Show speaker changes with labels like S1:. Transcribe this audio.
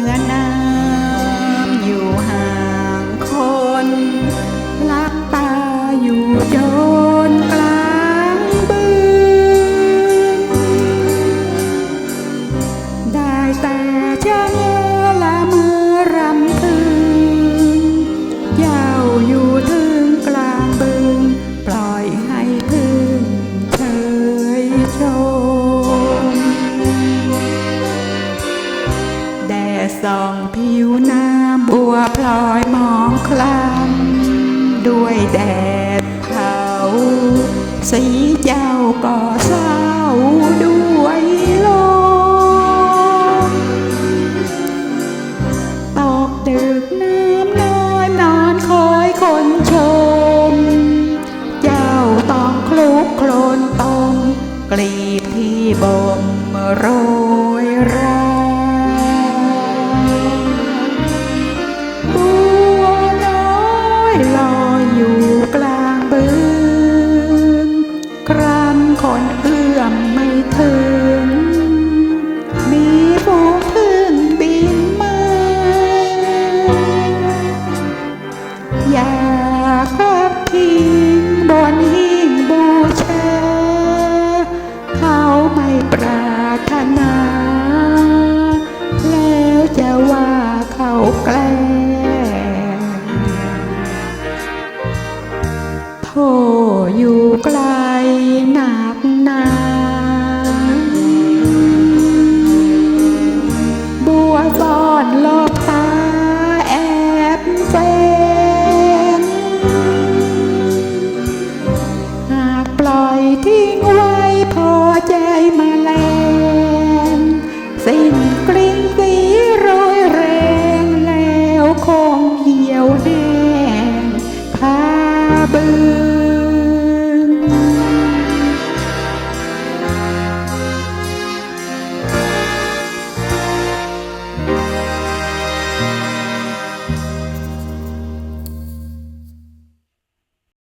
S1: บัวบา ส่องผิวน้ำบัวพลอยมองคล้ำด้วยแดดเผา สีเจ้าก็เศร้าด้วยลมตอกดึกน้ำน้อยนอนคอยคนชม เจ้าต้องคลุกโคลนตมกลีบที่บ่มโรยรา แกล้โทอยู่ไกลหนักหนา